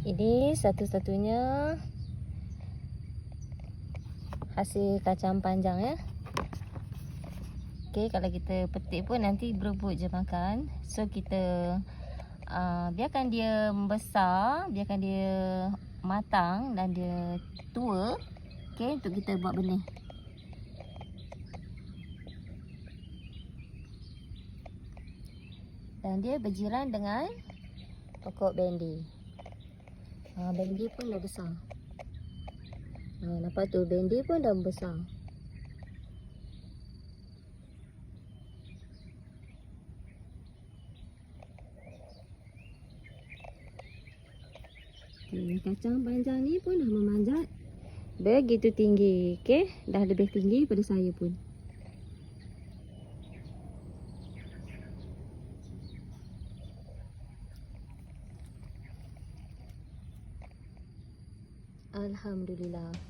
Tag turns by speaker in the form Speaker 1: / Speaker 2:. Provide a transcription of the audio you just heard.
Speaker 1: Jadi satu-satunya hasil kacang panjang ya. Okey, kalau kita petik pun nanti berebut je makan. So kita uh, biarkan dia membesar, biarkan dia matang dan dia tua. Okey, untuk kita buat benih. Dan dia berjiran dengan pokok bendi. Ha, bendi pun dah besar. Ha, nampak tu bendi pun dah besar. Okay, kacang panjang ni pun dah memanjat begitu tinggi. Okey, dah lebih tinggi pada saya pun. Alhamdulillah.